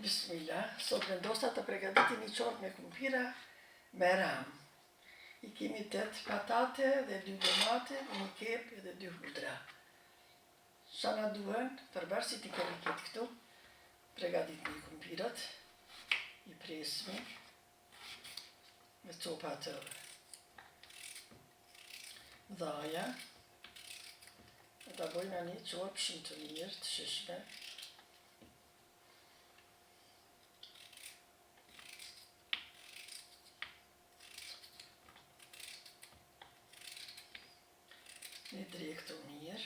Bismillah, sot vendosa të pregaditin një qort me kumpira me ram. I kemi 8 patate dhe 2 domate, një kep dhe 2 hudra. Sa na duen, përbar si ti kemi këtë këtu, pregadit një kumpirat, i presmi, me copa të dhaja, e ta bojna një qorë shumë të mirë, të shishme, Dit trekt om hier.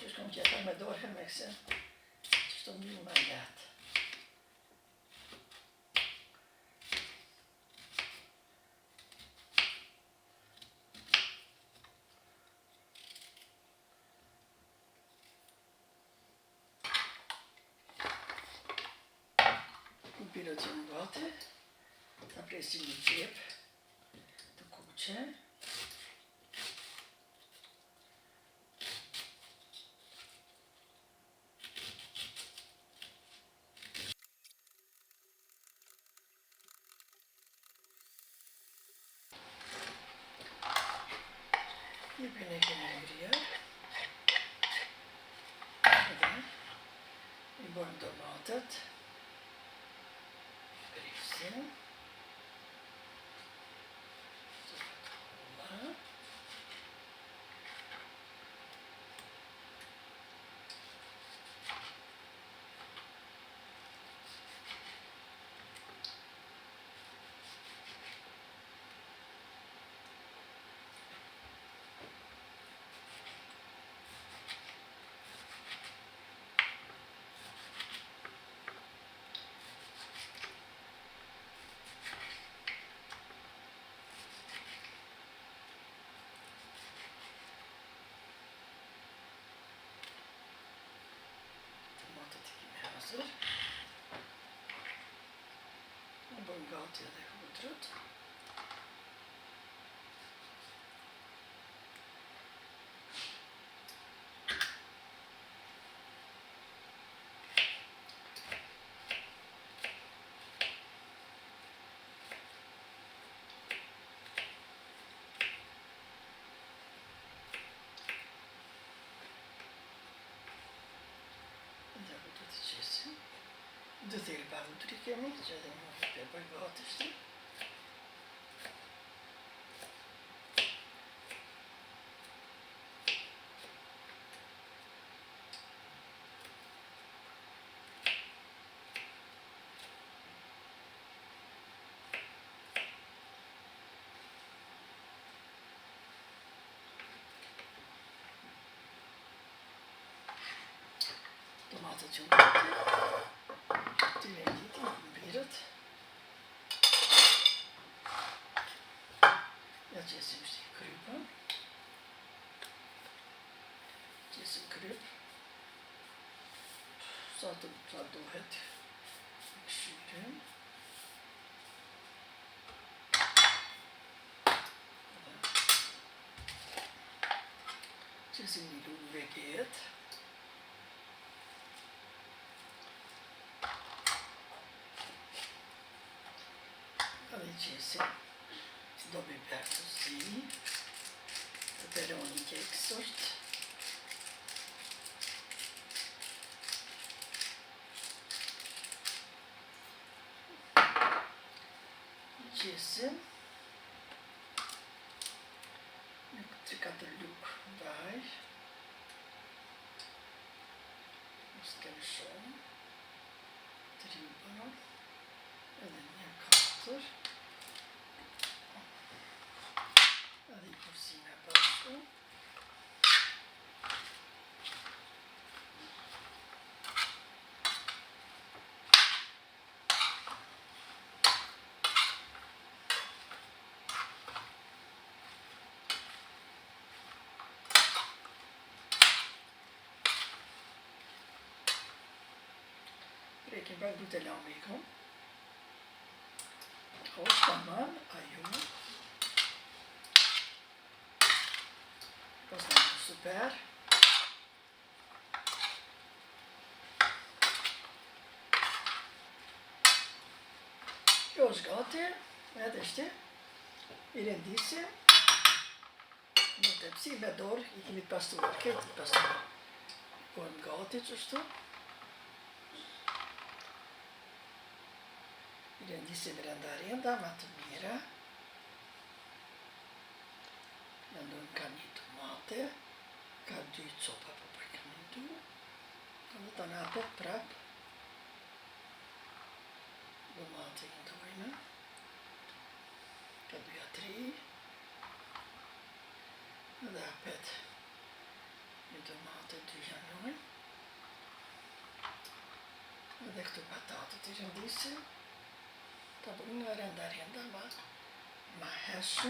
Dus komt je dan maar doorgemixen. Het is mijn mandaat. godziny de Apelsyny chleb do Hier ben ik in kadar. Ik. Yeah. 내가 어떻게 내가 못 들었죠? do Silva utricamente, depois volta sim Tomate de um Ладует. Şimdi. Çizim bir veket. Alice do biberto sì, peperoni che exort. kesim Trikatırlık var. Muskelişon. Tribar. Elini kaptır. Të lamikon. O, tamam, ajo. super. Kjo është gati, edhe shte, i rendisi, në të pësi me dorë, i kemi pastruar, këtë të pastruar. Po në gati që shtu. disciplinariën, dat wat meer. Hè. Dan doen kan niet tomaten, kan duits op op ik niet doen. Dan moet dan altijd de Tomaten gaan doen. Dat weer drie. En daar pet. De tomaten die gaan doen. Dan leg de pataten in deze. rendelhető Maheshu,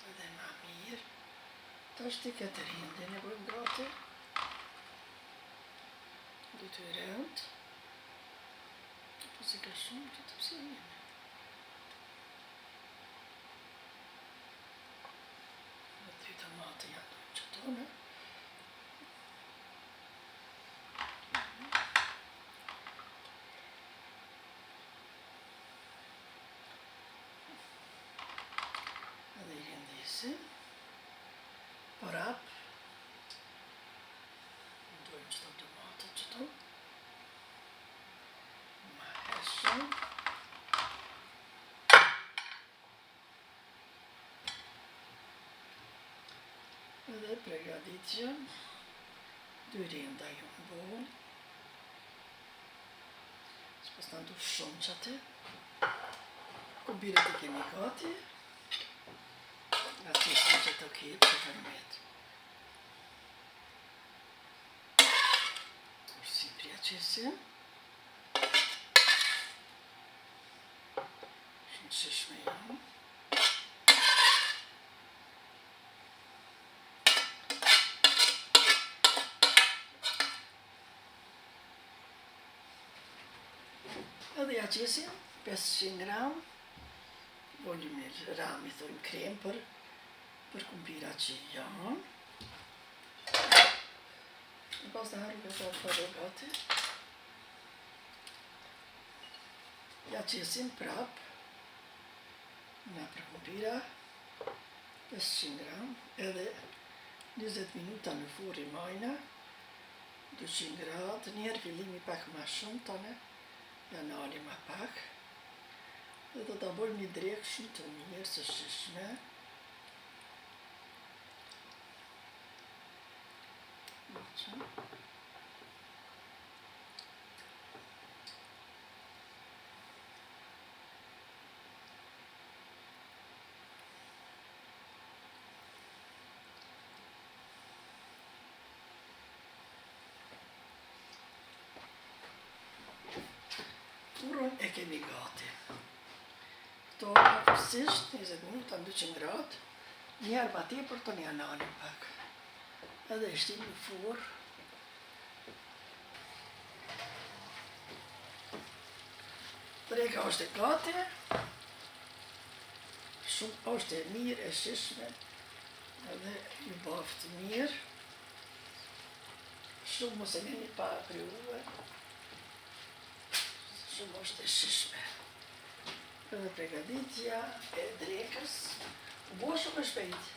det er Mamir. Törstig etter hinderne blodgater. Du tur rundt. På sikkert sånn, du tar pregătiți-vă, durinda ją ból. Spustam dłuższą czatę. Kubile takie migoty. A tu są te takie przefermiety. Już si priaczycy. Przyszmy ją. Edhe ja qesim, 500 gram, volimir ram i thujmë krem për, për kumbira që janë. Në pas të haru këtë të gati. Ja qesim prap, nga për kumbira, 500 gram, edhe 20 minuta në furi majna, 200 gradë, njerë fillimi pak ma shumë tëne, ja nali ma pak, dhe do të bëjmë një drekë shumë të mirë së shishme. Që. Furën e kemi gati. Këto afërsisht 20 minuta në 200 gradë, njerë pa ti për të një anani pak. Edhe ishtim në furë. Dreka është e gati. Shumë është e mirë, e shishme. Edhe i baftë mirë. Shumë mos e një pa kryuve shumë është e shishme. Edhe pregaditja e drekës, bo shumë e shpejt.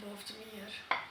de meer.